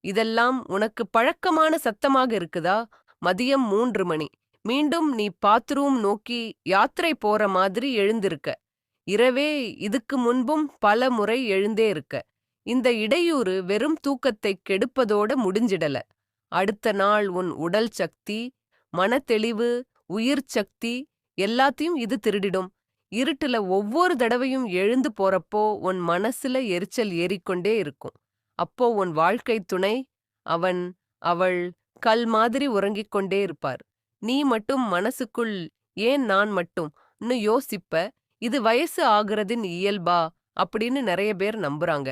இதெல்லாம் உனக்கு பழக்கமான சத்தமாக இருக்குதா? மதியம் மூன்று மணி. மீண்டும் நீ பாத்ரூம் நோக்கி யாத்திரை போற மாதிரி எழுந்திருக்க. இரவே இதுக்கு முன்பும் பல முறை எழுந்தே இருக்க. இந்த இடையூறு வெறும் தூக்கத்தை கெடுப்பதோட முடிஞ்சிடல. அடுத்த நாள் உன் உடல் சக்தி மனத்தெளிவு உயிர் சக்தி எல்லாத்தையும் இது திருடிடும். இருட்டுல ஒவ்வொரு தடவையும் எழுந்து போறப்போ உன் மனசுல எரிச்சல் ஏறிக்கொண்டே இருக்கும். அப்போ உன் வாழ்க்கை துணை அவன் அவள் கல் மாதிரி உறங்கிக் கொண்டே இருப்பார். நீ மட்டும் மனசுக்குள் ஏன் நான் மட்டும்? யோசிப்ப இது வயசு ஆகுறதின் இயல்பா? அப்படின்னு நிறைய பேர் நம்புறாங்க.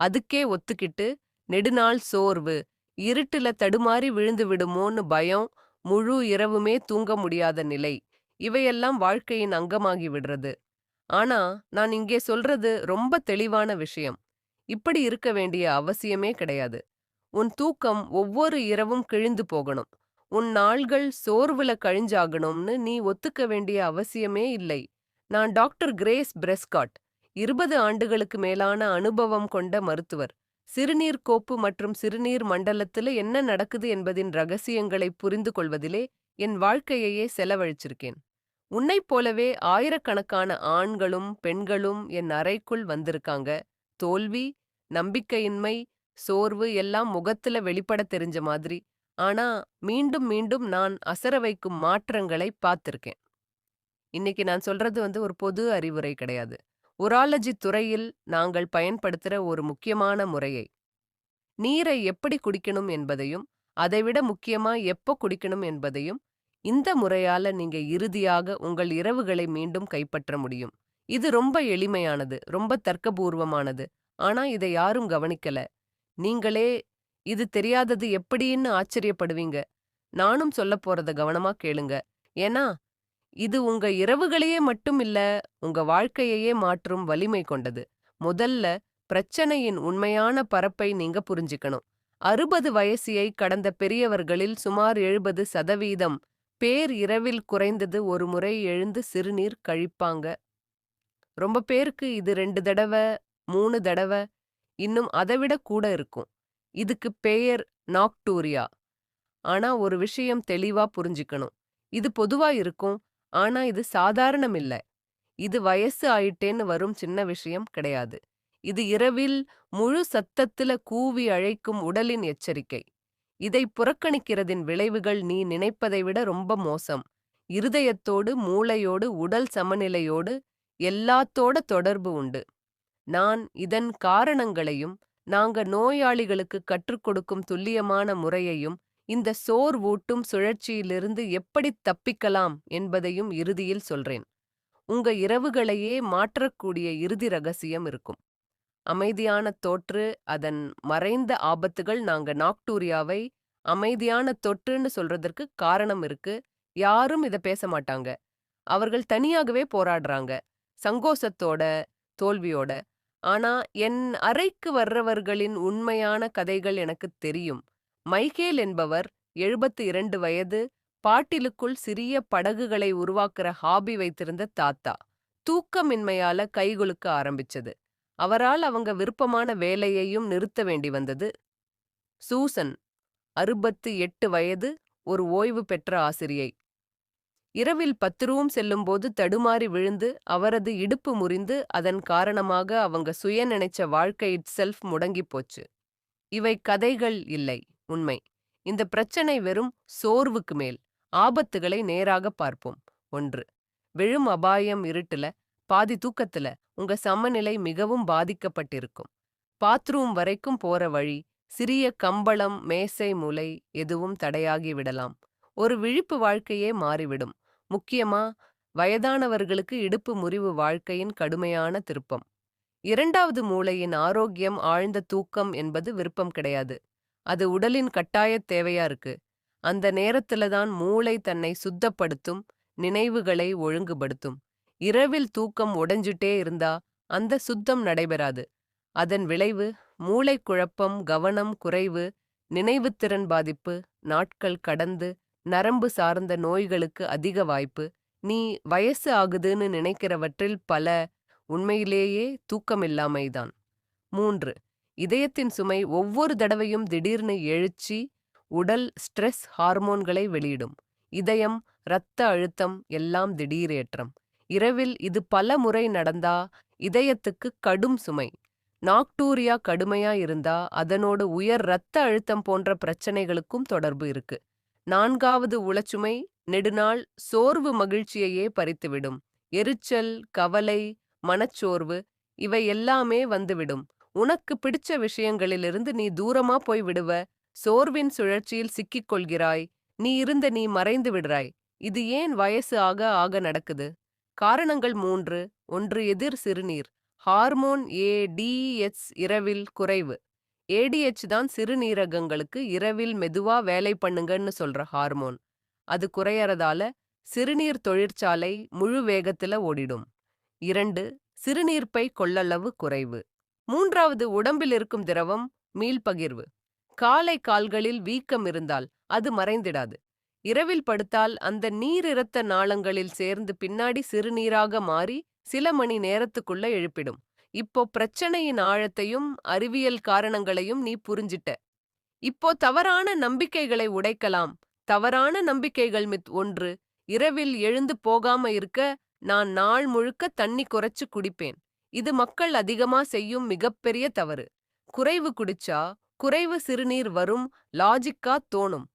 அதுக்கே ஒத்துக்கிட்டு நெடுநாள் சோர்வு இருட்டுல தடுமாறி விழுந்து விடுமோன்னு பயம் முழு இரவுமே தூங்க முடியாத நிலை. இவையெல்லாம் வாழ்க்கையின் அங்கமாகி விடுறது. ஆனா நான் இங்கே சொல்றது ரொம்ப தெளிவான விஷயம். இப்படி இருக்க வேண்டிய அவசியமே கிடையாது. உன் தூக்கம் ஒவ்வொரு இரவும் கிழிந்து போகணும். உன் நாள்கள் சோர்வுல கழிஞ்சாகணும்னு நீ ஒத்துக்க வேண்டிய அவசியமே இல்லை. நான் டாக்டர் கிரேஸ் பிரெஸ்காட் இருபது ஆண்டுகளுக்கு மேலான அனுபவம் கொண்ட மருத்துவர். சிறுநீர் கோப்பு மற்றும் சிறுநீர் மண்டலத்துல என்ன நடக்குது என்பதின் ரகசியங்களை புரிந்து கொள்வதிலே என் வாழ்க்கையையே செலவழிச்சிருக்கேன். உன்னைப் போலவே ஆயிரக்கணக்கான ஆண்களும் பெண்களும் என் அறைக்குள் வந்திருக்காங்க. தோல்வி நம்பிக்கையின்மை சோர்வு எல்லாம் முகத்துல வெளிப்பட தெரிஞ்ச மாதிரி. ஆனா மீண்டும் மீண்டும் நான் அசர வைக்கும் மாற்றங்களை பார்த்திருக்கேன். இன்னைக்கு நான் சொல்றது வந்து ஒரு பொது அறிவுரை கிடையாது. உராலஜி துறையில் நாங்கள் பயன்படுத்துற ஒரு முக்கியமான முறையை. நீரை எப்படி குடிக்கணும் என்பதையும் அதைவிட முக்கியமா எப்போ குடிக்கணும் என்பதையும் இந்த முறையால நீங்க இறுதியாக உங்கள் இரவுகளை மீண்டும் கைப்பற்ற முடியும். இது ரொம்ப எளிமையானது ரொம்ப தர்க்கபூர்வமானது. ஆனா இதை யாரும் கவனிக்கல. நீங்களே இது தெரியாதது எப்படின்னு ஆச்சரியப்படுவீங்க. நானும் சொல்ல போறத கவனமா கேளுங்க. ஏன்னா இது உங்க இரவுகளையே மட்டும் இல்ல உங்க வாழ்க்கையையே மாற்றும் வலிமை கொண்டது. முதல்ல பிரச்சனையின் உண்மையான பரப்பை நீங்க புரிஞ்சுக்கணும். அறுபது வயசியை கடந்த பெரியவர்களில் சுமார் எழுபது சதவீதம் பேர் இரவில் குறைந்தது ஒரு முறை எழுந்து சிறுநீர் கழிப்பாங்க. ரொம்ப பேருக்கு இது ரெண்டு தடவை மூணு தடவை இன்னும் அதைவிட கூட இருக்கும். இதுக்கு பெயர் நாக்டூரியா. ஆனா ஒரு விஷயம் தெளிவா புரிஞ்சுக்கணும். இது பொதுவா இருக்கும் ஆனா இது சாதாரணம் இல்ல இது வயசு ஆயிட்டேன்னு வரும் சின்ன விஷயம் கிடையாது. இது இரவில் முழு சத்தத்துல கூவி அழைக்கும் உடலின் எச்சரிக்கை. இதை புறக்கணிக்கிறதின் விளைவுகள் நீ நினைப்பதை விட ரொம்ப மோசம். இருதயத்தோடு மூளையோடு உடல் சமநிலையோடு எல்லாத்தோட தொடர்பு உண்டு. நான் இதன் காரணங்களையும் நாங்க நோயாளிகளுக்கு கற்றுக் கொடுக்கும் துல்லியமான முறையையும் இந்த சோர்வூட்டும் சுழற்சியிலிருந்து எப்படி தப்பிக்கலாம் என்பதையும் இறுதியில் சொல்றேன். உங்க இரவுகளையே மாற்றக்கூடிய இறுதி ரகசியம் இருக்கும். அமைதியான தோற்று அதன் மறைந்த ஆபத்துகள் நாங்க நாக்டூரியாவை அமைதியான தொற்றுன்னு சொல்றதற்கு காரணம் இருக்கு. யாரும் இத பேச மாட்டாங்க. அவர்கள் தனியாகவே போராடுறாங்க. சங்கோசத்தோட தோல்வியோட. ஆனா என் அறைக்கு வர்றவர்களின் உண்மையான கதைகள் எனக்கு தெரியும். மைக்கேல் என்பவர் எழுபத்து இரண்டு வயது பாட்டிலுக்குள் சிறிய படகுகளை உருவாக்குற ஹாபி வைத்திருந்த தாத்தா. தூக்கமின்மையால கைகுலுக்க ஆரம்பிச்சது. அவரால் அவங்க விருப்பமான வேலையையும் நிறுத்த வேண்டி வந்தது. சூசன் அறுபத்து எட்டு வயது ஒரு ஓய்வு பெற்ற ஆசிரியை. இரவில் பத்து ரூம் செல்லும்போது தடுமாறி விழுந்து அவரது இடுப்பு முறிந்து அதன் காரணமாக அவங்க சுய நினைச்ச வாழ்க்கை இட் செல்ஃப் முடங்கி போச்சு. இவை கதைகள் இல்லை உண்மை. இந்த பிரச்சனை வெறும் சோர்வுக்கு மேல். ஆபத்துகளை நேராக பார்ப்போம். ஒன்று விழும் அபாயம் இருட்டுல பாதி தூக்கத்துல உங்க சமநிலை மிகவும் பாதிக்கப்பட்டிருக்கும். பாத்ரூம் வரைக்கும் போற வழி சிறிய கம்பளம் மேசை முலை எதுவும் தடையாகி விடலாம். ஒரு விழிப்பு வாழ்க்கையே மாறிவிடும். முக்கியமா வயதானவர்களுக்கு இடுப்பு முறிவு வாழ்க்கையின் கடுமையான திருப்பம். இரண்டாவது மூளையின் ஆரோக்கியம் ஆழ்ந்த தூக்கம் என்பது விருப்பம் கிடையாது. அது உடலின் கட்டாயத் தேவையா இருக்கு. அந்த நேரத்துல தான் மூளை தன்னை சுத்தப்படுத்தும் நினைவுகளை ஒழுங்குபடுத்தும். இரவில் தூக்கம் உடைஞ்சிட்டே இருந்தா அந்த சுத்தம் நடைபெறாது. அதன் விளைவு மூளை குழப்பம் கவனம் குறைவு நினைவுத்திறன் பாதிப்பு நாட்கள் கடந்து நரம்பு சார்ந்த நோய்களுக்கு அதிக வாய்ப்பு. நீ வயசு ஆகுதுன்னு நினைக்கிறவற்றில் பல உண்மையிலேயே தூக்கமில்லாமைதான். மூன்று இதயத்தின் சுமை ஒவ்வொரு தடவையும் திடீர்னு எழுச்சி உடல் ஸ்ட்ரெஸ் ஹார்மோன்களை வெளியிடும். இதயம் இரத்த அழுத்தம் எல்லாம் திடீரேற்றம். இரவில் இது பல முறை நடந்தா இதயத்துக்கு கடும் சுமை. நாக்டூரியா கடுமையா இருந்தா அதனோடு உயர் இரத்த அழுத்தம் போன்ற பிரச்சனைகளுக்கும் தொடர்பு இருக்கு. நான்காவது உளச்சுமை நெடுநாள் சோர்வு மகிழ்ச்சியையே பறித்துவிடும். எரிச்சல் கவலை மனச்சோர்வு இவை எல்லாமே வந்துவிடும். உனக்கு பிடிச்ச விஷயங்களிலிருந்து நீ தூரமா போய் விடுவ. சோர்வின் சுழற்சியில் சிக்கிக் கொள்கிறாய். நீ இருந்த நீ மறைந்து விடுறாய். இது ஏன் வயசு ஆக ஆக நடக்குது? காரணங்கள் மூன்று. ஒன்று எதிர் சிறுநீர். ஹார்மோன் ஏ டிஎச் இரவில் குறைவு. ஏடிஹெச் தான் சிறுநீரகங்களுக்கு இரவில் மெதுவா வேலை பண்ணுங்கன்னு சொல்ற ஹார்மோன். அது குறையறதால சிறுநீர் தொழிற்சாலை முழு வேகத்துல ஓடிடும். இரண்டு சிறுநீர்ப்பை கொள்ளளவு குறைவு. மூன்றாவது உடம்பில் இருக்கும் திரவம் மீள்பகிர்வு காலை கால்களில் வீக்கம் இருந்தால் அது மறைந்திடாது. இரவில் படுத்தால் அந்த நீர் இரத்த நாளங்களில் சேர்ந்து பின்னாடி சிறுநீராக மாறி சில மணி நேரத்துக்குள்ள எழுப்பிடும். இப்போ பிரச்சனையின் ஆழத்தையும் அறிவியல் காரணங்களையும் நீ புரிஞ்சிட்ட. இப்போ தவறான நம்பிக்கைகளை உடைக்கலாம். தவறான நம்பிக்கைகள் மித் ஒன்று இரவில் எழுந்து போகாம இருக்க நான் நாள் முழுக்க தண்ணி குறைச்சு குடிப்பேன். இது மக்கள் அதிகமா செய்யும் மிகப்பெரிய தவறு. குறைவு குடிச்சா குறைவு சிறுநீர் வரும் லாஜிக்கா தோணும்.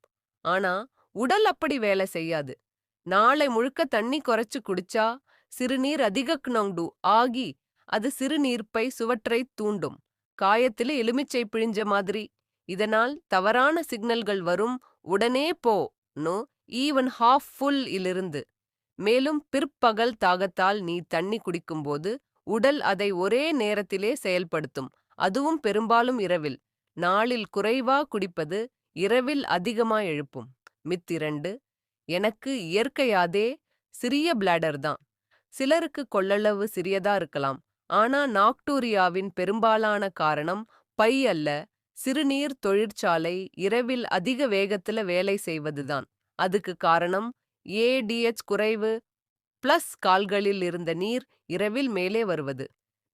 ஆனா உடல் அப்படி வேலை செய்யாது. நாளை முழுக்க தண்ணி குறைச்சு குடிச்சா சிறுநீர் அதிகக்னோங்டு ஆகி அது சிறுநீர்ப்பை சுவற்றை தூண்டும். காயத்தில எலுமிச்சை பிழிஞ்ச மாதிரி. இதனால் தவறான சிக்னல்கள் வரும். உடனே போ நோ ஈவன் ஹாஃப் ஃபுல் இலிருந்து. மேலும் பிற்பகல் தாகத்தால் நீ தண்ணி குடிக்கும்போது உடல் அதை ஒரே நேரத்திலே செயல்படுத்தும். அதுவும் பெரும்பாலும் இரவில். நாளில் குறைவா குடிப்பது இரவில் அதிகமா எழுப்பும். மித்திரண்டு எனக்கு இயற்கையாதே சிறிய பிளாடர் தான். சிலருக்கு கொள்ளளவு சிறியதா இருக்கலாம். ஆனா நாக்டூரியாவின் பெரும்பாலான காரணம் பை அல்ல சிறுநீர் தொழிற்சாலை இரவில் அதிக வேகத்துல வேலை செய்வதுதான். அதுக்கு காரணம் ஏடிஎச் குறைவு பிளஸ் கால்களில் இருந்த நீர் இரவில் மேலே வருவது.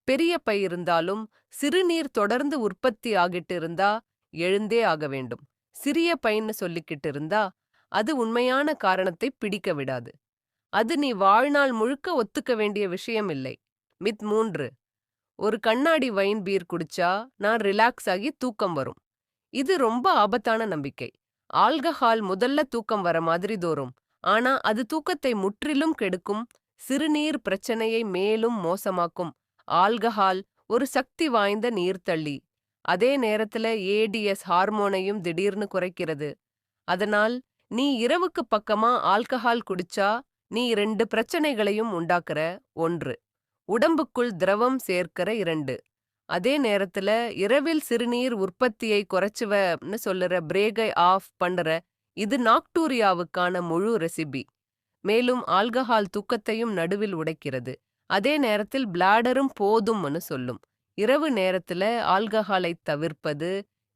பெரிய பை இருந்தாலும் சிறுநீர் தொடர்ந்து உற்பத்தி ஆகிட்டு இருந்தா எழுந்தே ஆக வேண்டும். சிறிய பைன்னு சொல்லிக்கிட்டு இருந்தா அது உண்மையான காரணத்தை பிடிக்க விடாது. அது நீ வாழ்நாள் முழுக்க ஒத்துக்க வேண்டிய விஷயம் இல்லை மித் மூன்று. ஒரு கண்ணாடி வைன் பீர் குடிச்சா நான் ரிலாக்ஸ் ஆகி தூக்கம் வரும். இது ரொம்ப ஆபத்தான நம்பிக்கை. ஆல்கஹால் முதல்ல தூக்கம் வர மாதிரி தோறும். ஆனா அது தூக்கத்தை முற்றிலும் கெடுக்கும் சிறுநீர் பிரச்சனையை மேலும் மோசமாக்கும். ஆல்கஹால் ஒரு சக்தி வாய்ந்த நீர்த்தள்ளி அதே நேரத்துல ஏடிஎஸ் ஹார்மோனையும் திடீர்னு குறைக்கிறது. அதனால் நீ இரவுக்கு பக்கமா ஆல்கஹால் குடிச்சா நீ ரெண்டு பிரச்சனைகளையும் உண்டாக்குற. ஒன்று. உடம்புக்குள் திரவம் சேர்க்கிற இரண்டு. அதே நேரத்துல இரவில் சிறுநீர் உற்பத்தியை குறைச்சுவன்னு சொல்லுற பிரேக்கை ஆஃப் பண்ற இது நாக்டூரியாவுக்கான முழு ரெசிபி. மேலும் ஆல்கஹால் தூக்கத்தையும் நடுவில் உடைக்கிறது. அதே நேரத்தில் பிளாடரும் போதும்னு சொல்லும். இரவு நேரத்துல ஆல்கஹாலை தவிர்ப்பது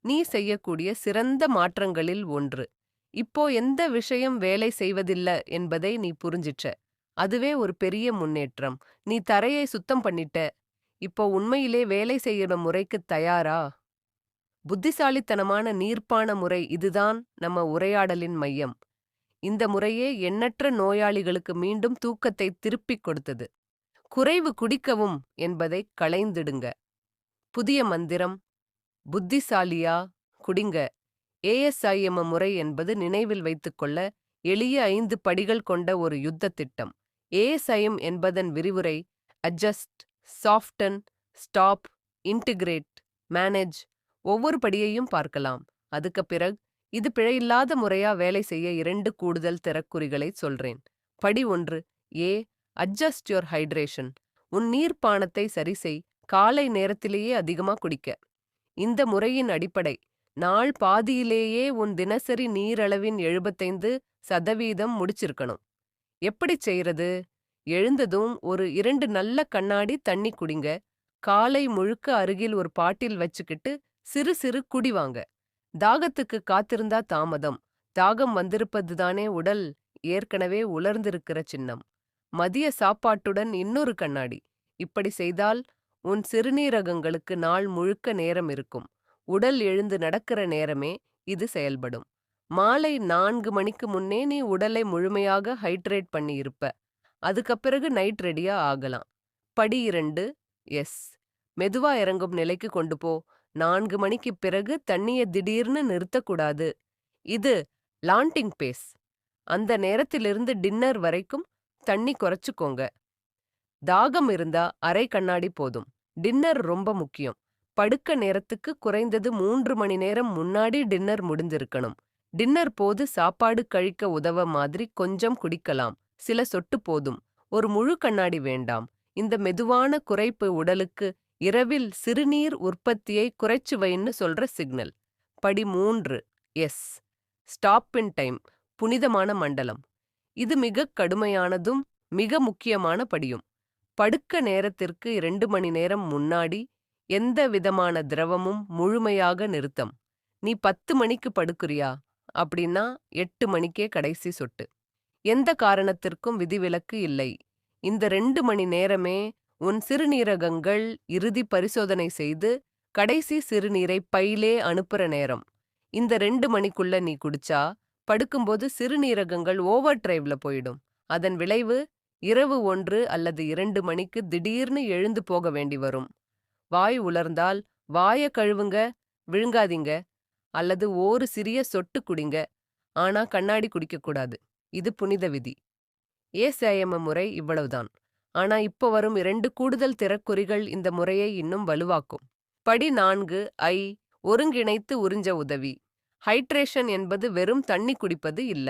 நீ செய்யக்கூடிய சிறந்த மாற்றங்களில் ஒன்று. இப்போ எந்த விஷயம் வேலை செய்வதில்ல என்பதை நீ புரிஞ்சிட்ட. அதுவே ஒரு பெரிய முன்னேற்றம். நீ தரையை சுத்தம் பண்ணிட்ட. இப்போ உண்மையிலே வேலை செய்யற முறைக்கு தயாரா? புத்திசாலித்தனமான நீர்ப்பான முறை இதுதான் நம்ம உரையாடலின் மையம். இந்த முறையே எண்ணற்ற நோயாளிகளுக்கு மீண்டும் தூக்கத்தை திருப்பிக் கொடுத்தது. குறைவு குடிக்கவும் என்பதை களைந்திடுங்க. புதிய மந்திரம் புத்திசாலியா குடிங்க. ஏஎஸ்ஐஎம் முறை என்பது நினைவில் வைத்துக்கொள்ள எளிய ஐந்து படிகள் கொண்ட ஒரு யுத்த திட்டம். ஏஎஸ்ஐஎம் என்பதன் விரிவுரை adjust soften stop integrate manage ஒவ்வொரு படியையும் பார்க்கலாம். அதுக்கு பிறகு இது பிழையில்லாத முறையா வேலை செய்ய இரண்டு கூடுதல் திறக்குறிகளை சொல்றேன். படி ஒன்று ஏ அட்ஜஸ்ட் யோர் ஹைட்ரேஷன் உன் நீர்ப்பானத்தை சரிசெய் காலை நேரத்திலேயே அதிகமா குடிக்க. இந்த முறையின் அடிப்படை நாள் பாதியிலேயே உன் தினசரி நீரளவின் எழுபத்தைந்து சதவீதம் முடிச்சிருக்கணும். எப்படி செய்யறது எழுந்ததும் ஒரு இரண்டு நல்ல கண்ணாடி தண்ணி குடிங்க. காலை முழுக்க அருகில் ஒரு பாட்டில் வச்சுக்கிட்டு சிறு சிறு குடிவாங்க. தாகத்துக்கு காத்திருந்தா தாமதம். தாகம் வந்திருப்பதுதானே உடல். ஏற்கனவே உலர்ந்திருக்கிற சின்னம். மதிய சாப்பாட்டுடன் இன்னொரு கண்ணாடி. இப்படி செய்தால் உன் சிறுநீரகங்களுக்கு நாள் முழுக்க நேரம் இருக்கும். உடல் எழுந்து நடக்கிற நேரமே இது செயல்படும். மாலை நான்கு மணிக்கு முன்னே நீ உடலை முழுமையாக ஹைட்ரேட் பண்ணி இருப்ப அதுக்கு பிறகு நைட் ரெடியா ஆகலாம். படி இரண்டு எஸ். மெதுவா இறங்கும் நிலைக்கு கொண்டு போ. நான்கு மணிக்கு பிறகு தண்ணிய திடீர்னு நிறுத்தக்கூடாது. இது லாண்டிங் பேஸ். அந்த நேரத்திலிருந்து டின்னர் வரைக்கும் தண்ணி குறைச்சுக்கோங்க. தாகம் இருந்தா அரை கண்ணாடி போதும். டின்னர் ரொம்ப முக்கியம். படுக்க நேரத்துக்கு குறைந்தது மூன்று மணி நேரம் முன்னாடி டின்னர் முடிந்திருக்கணும். டின்னர் போது சாப்பாடு கழிக்க உதவ மாதிரி கொஞ்சம் குடிக்கலாம். சில சொட்டு போதும். ஒரு முழு கண்ணாடி வேண்டாம். இந்த மெதுவான குறைப்பு உடலுக்கு இரவில் சிறுநீர் உற்பத்தியை குறைச்சு வைன்னு சொல்ற சிக்னல். படி மூன்று. எஸ். Stop in time. புனிதமான மண்டலம். இது மிக கடுமையானதும் மிக முக்கியமான படியும். படுக்க நேரத்திற்கு இரண்டு மணி நேரம் முன்னாடி எந்த விதமான திரவமும் முழுமையாக நிறுத்தம். நீ பத்து மணிக்கு படுக்குறியா? அப்படின்னா எட்டு மணிக்கே கடைசி சொட்டு. எந்த காரணத்திற்கும் விதிவிலக்கு இல்லை. இந்த ரெண்டு மணி நேரமே உன் சிறுநீரகங்கள் இறுதி பரிசோதனை செய்து கடைசி சிறுநீரை பையிலே அனுப்புற நேரம். இந்த ரெண்டு மணிக்குள்ள நீ குடிச்சா படுக்கும்போது சிறுநீரகங்கள் ஓவர் டிரைவ்ல போயிடும். அதன் விளைவு இரவு ஒன்று அல்லது இரண்டு மணிக்கு திடீர்னு எழுந்து போக வேண்டி வரும். வாய் உலர்ந்தால் வாய கழுவுங்க விழுங்காதீங்க. அல்லது ஒரு சிறிய சொட்டு குடிங்க. ஆனா கண்ணாடி குடிக்கக்கூடாது. இது புனித விதி. ஏசேயம முறை இவ்வளவுதான். ஆனா இப்ப வரும் இரண்டு கூடுதல் திறக்குறிகள் இந்த முறையை இன்னும் வலுவாக்கும். படி நான்கு ஐ ஒருங்கிணைத்து உறிஞ்ச உதவி. ஹைட்ரேஷன் என்பது வெறும் தண்ணி குடிப்பது இல்ல.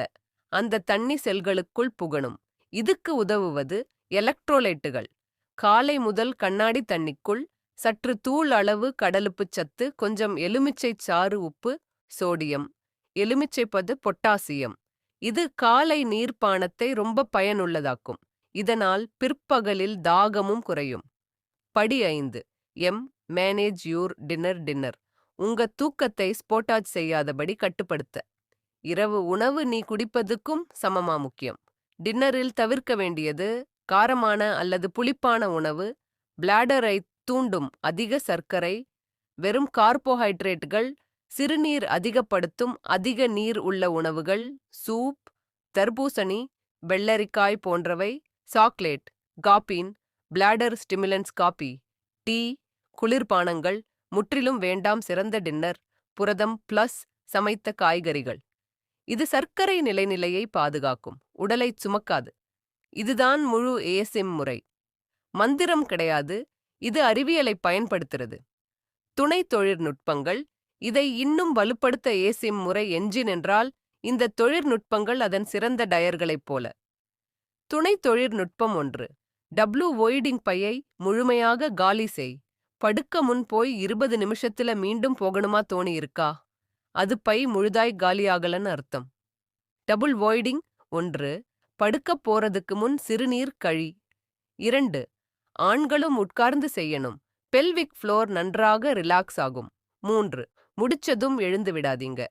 அந்த தண்ணி செல்களுக்குள் புகணும். இதுக்கு உதவுவது எலக்ட்ரோலைட்டுகள். காலை முதல் கண்ணாடி தண்ணிக்குள் சற்று தூள் அளவு கடலுப்புச் சத்து கொஞ்சம் எலுமிச்சை சாறு உப்பு சோடியம். எலுமிச்சைப்பது பொட்டாசியம். இது காலை நீர்ப்பானத்தை ரொம்ப பயனுள்ளதாக்கும். இதனால் பிற்பகலில் தாகமும் குறையும். படி ஐந்து. M. Manage your dinner dinner. உங்க தூக்கத்தை ஸ்போட்டாஜ் செய்யாதபடி கட்டுப்படுத்த. இரவு உணவு நீ குடிப்பதுக்கும் சமமா முக்கியம். டின்னரில் தவிர்க்க வேண்டியது காரமான அல்லது புளிப்பான உணவு பிளாடரை தூண்டும் அதிக சர்க்கரை வெறும் கார்போஹைட்ரேட்டுகள் சிறுநீர் அதிகப்படுத்தும் அதிக நீர் உள்ள உணவுகள் சூப் தர்பூசணி வெள்ளரிக்காய் போன்றவை chocolate caffeine bladder stimulants coffee tea குளிர்பானங்கள் முற்றிலும் வேண்டாம் சிறந்த டின்னர் புரதம் பிளஸ் சமைத்த காய்கறிகள். இது சர்க்கரை நிலைநிலையை பாதுகாக்கும் உடலைச் சுமக்காது. இதுதான் முழு ஏசிம் முறை. மந்திரம் கிடையாது இது அறிவியலை பயன்படுத்துறது. துணை தொழில்நுட்பங்கள் இதை இன்னும் வலுப்படுத்த ஏசிம் முறை என்ஜின் என்றால் இந்த தொழில்நுட்பங்கள் அதன் சிறந்த டயர்களைப் போல. துணை தொழில்நுட்பம் ஒன்று. டப்ளூ ஒய்டிங் பையை முழுமையாக காலி செய். படுக்க முன் போய் இருபது நிமிஷத்துல மீண்டும் போகணுமா தோணி இருக்கா அது பை முழுதாய் காலியாகலன்னு அர்த்தம். டபுள் வாய்டிங் ஒன்று. படுக்கப் போறதுக்கு முன் சிறுநீர் கழி. இரண்டு. ஆண்களும் உட்கார்ந்து செய்யணும். பெல்விக் ஃப்ளோர் நன்றாக ரிலாக்ஸ் ஆகும். மூன்று முடிச்சதும் எழுந்து விடாதீங்க.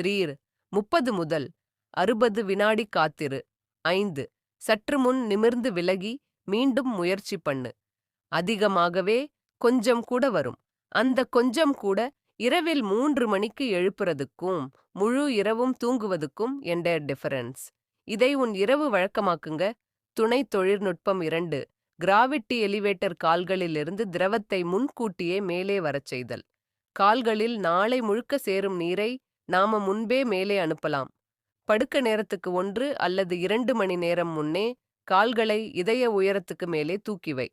த்ரீர் முப்பது முதல் அறுபது வினாடி காத்திரு. ஐந்து சற்று முன் நிமிர்ந்து விலகி மீண்டும் முயற்சி பண்ணு. அதிகமாகவே கொஞ்சம் கூட வரும். அந்த கொஞ்சம் கூட இரவில் மூன்று மணிக்கு எழுப்புறதுக்கும் முழு இரவும் தூங்குவதுக்கும் என்ற டிஃபரன்ஸ் இதை உன் இரவு வழக்கமாக்குங்க. துணை தொழில்நுட்பம் இரண்டு கிராவிட்டி எலிவேட்டர் கால்களிலிருந்து திரவத்தை முன்கூட்டியே மேலே வரச் செய்தல். கால்களில் நாளை முழுக்க சேரும் நீரை நாம முன்பே மேலே அனுப்பலாம். படுக்க நேரத்துக்கு ஒன்று அல்லது இரண்டு மணி நேரம் முன்னே கால்களை இதய உயரத்துக்கு மேலே தூக்கிவை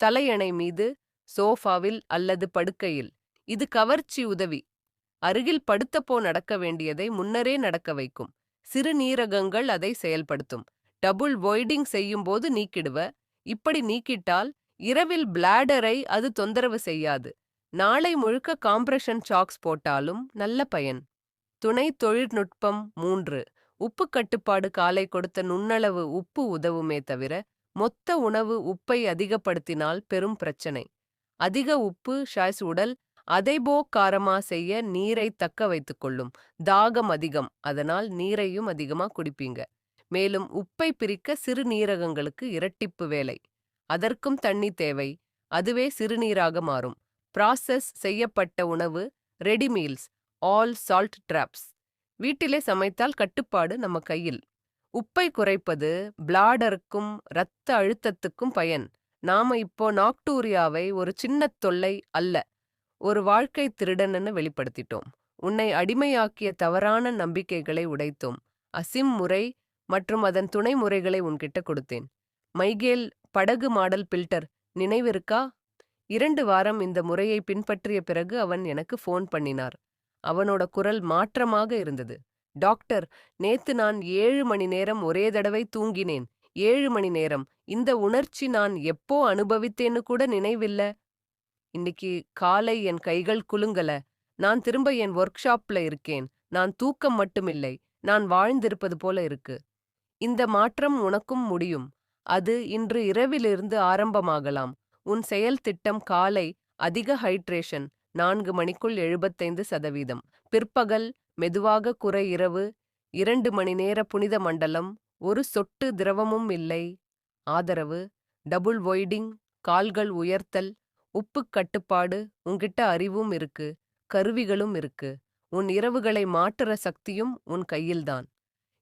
தலையணை மீது சோஃபாவில் அல்லது படுக்கையில். இது கவர்ச்சி உதவி. அருகில் படுத்தப்போ நடக்க வேண்டியதை முன்னரே நடக்க வைக்கும். சிறுநீரகங்கள் அதை செயல்படுத்தும். டபுள் வொய்டிங் செய்யும்போது நீக்கிடுவ. இப்படி நீக்கிட்டால் இரவில் பிளாடரை அது தொந்தரவு செய்யாது. நாளை முழுக்க காம்ப்ரெஷன் சாக்ஸ் போட்டாலும் நல்ல பயன். துணை தொழில்நுட்பம் மூன்று. உப்பு கட்டுப்பாடு காலை கொடுத்த நுண்ணளவு உப்பு உதவுமே தவிர மொத்த உணவு உப்பை அதிகப்படுத்தினால் பெரும் பிரச்சனை. அதிக உப்பு ஷாய்ஸ் உடல் அதைபோ காரமா செய்ய நீரை தக்க வைத்துக் கொள்ளும். தாகம் அதிகம். அதனால் நீரையும் அதிகமா குடிப்பீங்க. மேலும் உப்பை பிரிக்க சிறுநீரகங்களுக்கு இரட்டிப்பு வேலை. அதற்கும் தண்ணி தேவை. அதுவே சிறுநீராக மாறும். ப்ராசஸ் செய்யப்பட்ட உணவு ரெடி மீல்ஸ் ஆல் சால்ட் ட்ராப்ஸ் வீட்டிலே சமைத்தால் கட்டுப்பாடு நம்ம கையில். உப்பை குறைப்பது பிளாடருக்கும் இரத்த அழுத்தத்துக்கும் பயன். நாம இப்போ நாக்டூரியாவை ஒரு சின்ன தொல்லை அல்ல ஒரு வாழ்க்கை திருடன்னு வெளிப்படுத்திட்டோம். உன்னை அடிமையாக்கிய தவறான நம்பிக்கைகளை உடைத்தோம். அசிம் முறை மற்றும் அதன் துணை முறைகளை உன்கிட்ட கொடுத்தேன். மைகேல் படகு மாடல் பில்டர் நினைவிருக்கா? இரண்டு வாரம் இந்த முறையை பின்பற்றிய பிறகு அவன் எனக்கு ஃபோன் பண்ணினார். அவனோட குரல் மாற்றமாக இருந்தது. டாக்டர் நேத்து நான் ஏழு மணி நேரம் ஒரே தடவை தூங்கினேன். ஏழு மணி நேரம். இந்த உணர்ச்சி நான் எப்போ அனுபவித்தேன்னு கூட நினைவில்ல. இன்னைக்கு காலை என் கைகள் குலுங்கல. நான் திரும்ப என் ஒர்க் ஷாப்ல இருக்கேன். நான் தூக்கம் மட்டுமில்லை. நான் வாழ்ந்திருப்பது போல இருக்கு. இந்த மாற்றம் உனக்கும் முடியும். அது இன்று இரவிலிருந்து ஆரம்பமாகலாம். உன் செயல் திட்டம் காலை அதிக ஹைட்ரேஷன் நான்கு மணிக்குள் எழுபத்தைந்து சதவீதம். பிற்பகல் மெதுவாக குறை இரவு இரண்டு மணி நேர புனித மண்டலம் ஒரு சொட்டு திரவமும் இல்லை. ஆதரவு டபுள் ஒய்டிங் கால்கள் உயர்த்தல் உப்பு கட்டுப்பாடு உன்கிட்ட அறிவும் இருக்கு கருவிகளும் இருக்கு. உன் இரவுகளை மாற்றுற சக்தியும் உன் கையில்தான்.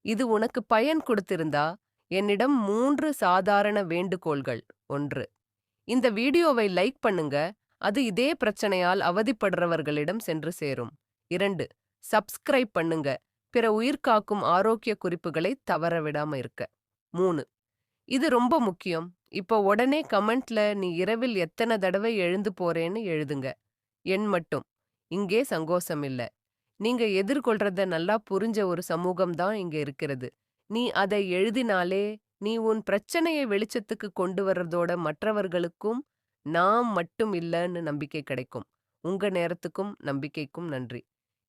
இது உனக்கு பயன் கொடுத்திருந்தா என்னிடம் மூன்று சாதாரண வேண்டுகோள்கள். ஒன்று இந்த வீடியோவை லைக் பண்ணுங்க அது இதே பிரச்சனையால் அவதிப்படுறவர்களிடம் சென்று சேரும். இரண்டு சப்ஸ்கிரைப் பண்ணுங்க பிற உயிர்காக்கும் ஆரோக்கிய குறிப்புகளை தவற விடாம இருக்க. மூணு இது ரொம்ப முக்கியம் இப்போ உடனே கமெண்ட்ல நீ இரவில் எத்தனை தடவை எழுந்து போறேன்னு எழுதுங்க. எண் மட்டும் இங்கே சங்கோசம் இல்ல. நீங்க எதிர்கொள்றத நல்லா புரிஞ்ச ஒரு சமூகம் தான் இங்க இருக்கிறது. நீ அதை எழுதினாலே நீ உன் பிரச்சனையை வெளிச்சத்துக்கு கொண்டு வர்றதோட மற்றவர்களுக்கும் நாம் மட்டும் இல்லைன்னு நம்பிக்கை கிடைக்கும். உங்க நேரத்துக்கும் நம்பிக்கைக்கும் நன்றி.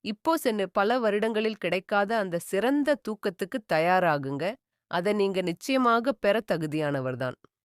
இப்போ சென்னு பல வருடங்களில் கிடைக்காத அந்த சிறந்த தூக்கத்துக்கு தயாராகுங்க. அதை நீங்க நிச்சயமாக பெற தகுதியானவர்தான்.